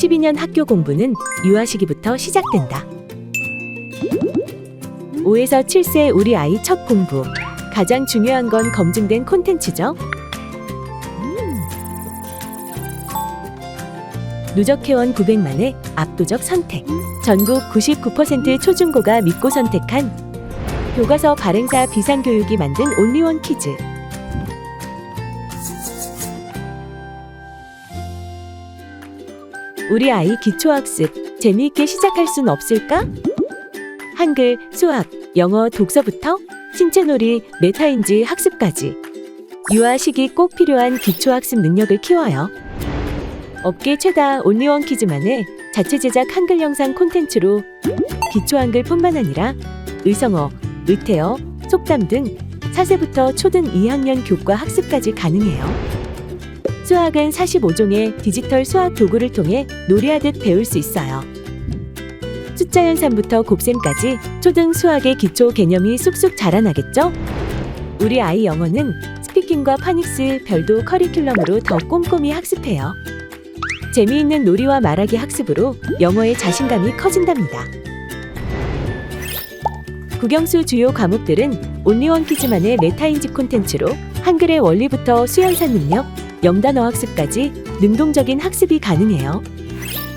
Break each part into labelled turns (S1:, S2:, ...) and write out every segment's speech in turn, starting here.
S1: 12년 학교 공부는 유아 시기부터 시작된다. 5에서 7세 우리 아이 첫 공부. 가장 중요한 건 검증된 콘텐츠죠. 누적 회원 900만의 압도적 선택. 전국 99% 초중고가 믿고 선택한 교과서 발행사 비상교육이 만든 온리원 키즈. 우리 아이 기초학습 재미있게 시작할 순 없을까? 한글, 수학, 영어, 독서부터 신체놀이, 메타인지 학습까지 유아 시기 꼭 필요한 기초학습 능력을 키워요. 업계 최다 온리원 키즈만의 자체 제작 한글 영상 콘텐츠로 기초 한글뿐만 아니라 의성어, 의태어, 속담 등 4세부터 초등 2학년 교과 학습까지 가능해요. 수학은 45종의 디지털 수학 도구를 통해 놀이하듯 배울 수 있어요. 숫자 연산부터 곱셈까지 초등 수학의 기초 개념이 쑥쑥 자라나겠죠? 우리 아이 영어는 스피킹과 파닉스 별도 커리큘럼으로 더 꼼꼼히 학습해요. 재미있는 놀이와 말하기 학습으로 영어의 자신감이 커진답니다. 국영수 주요 과목들은 온리원 키즈만의 메타인지 콘텐츠로 한글의 원리부터 수연산 능력, 영단어 학습까지 능동적인 학습이 가능해요.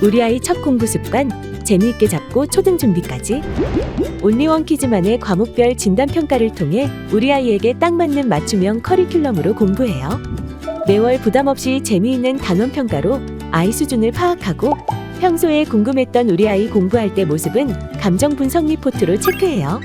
S1: 우리 아이 첫 공부 습관, 재미있게 잡고 초등 준비까지 온리원 키즈만의 과목별 진단 평가를 통해 우리 아이에게 딱 맞는 맞춤형 커리큘럼으로 공부해요. 매월 부담 없이 재미있는 단원 평가로 아이 수준을 파악하고 평소에 궁금했던 우리 아이 공부할 때 모습은 감정 분석 리포트로 체크해요.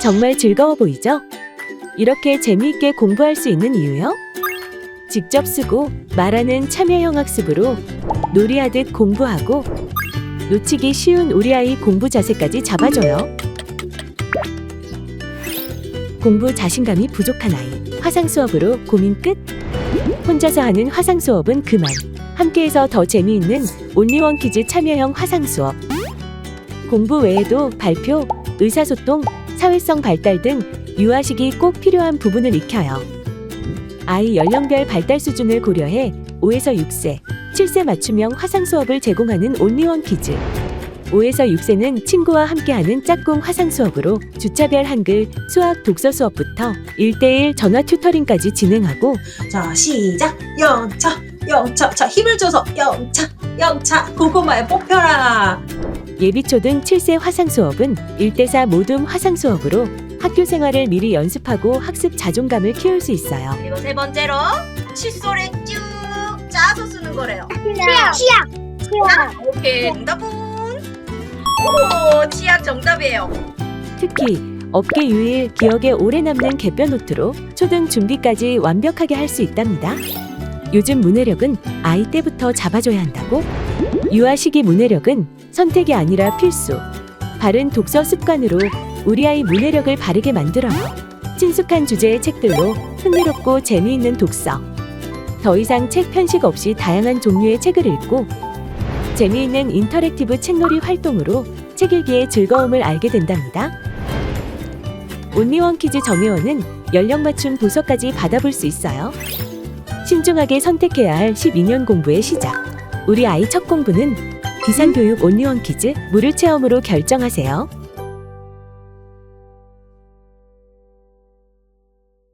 S1: 정말 즐거워 보이죠? 이렇게 재미있게 공부할 수 있는 이유요? 직접 쓰고 말하는 참여형 학습으로 놀이하듯 공부하고 놓치기 쉬운 우리 아이 공부 자세까지 잡아줘요. 공부 자신감이 부족한 아이 화상 수업으로 고민 끝. 혼자서 하는 화상 수업은 그만. 함께해서 더 재미있는 온리원 키즈 참여형 화상 수업. 공부 외에도 발표, 의사소통, 사회성 발달 등 유아 시기 꼭 필요한 부분을 익혀요. 아이 연령별 발달 수준을 고려해 5에서 6세, 7세 맞춤형 화상 수업을 제공하는 온리원 키즈. 5에서 6세는 친구와 함께하는 짝꿍 화상 수업으로 주차별 한글, 수학, 독서 수업부터 1대1 전화 튜터링까지 진행하고
S2: 자 시작 영차 영차 자 힘을 줘서 영차 영차 고구마에 뽑혀라
S1: 예비초등 7세 화상 수업은 1대4 모둠 화상 수업으로 학교 생활을 미리 연습하고 학습 자존감을 키울 수 있어요.
S2: 그리고 세 번째로 칫솔에 쭉 짜서 쓰는 거래요
S3: 치약. 치약. 치약.
S2: 오케이 정답은 오 치약 정답이에요
S1: 특히 업계 유일 기억에 오래 남는 개변 노트로 초등 준비까지 완벽하게 할 수 있답니다. 요즘 문해력은 아이 때부터 잡아줘야 한다고? 유아 시기 문해력은 선택이 아니라 필수. 바른 독서 습관으로 우리 아이 문해력을 바르게 만들어요. 친숙한 주제의 책들로 흥미롭고 재미있는 독서. 더 이상 책 편식 없이 다양한 종류의 책을 읽고 재미있는 인터랙티브 책놀이 활동으로 책 읽기의 즐거움을 알게 된답니다. 온리원 키즈 정회원은 연령 맞춤 도서까지 받아볼 수 있어요. 신중하게 선택해야 할 12년 공부의 시작. 우리 아이 첫 공부는 비상교육 온리원 키즈 무료 체험으로 결정하세요.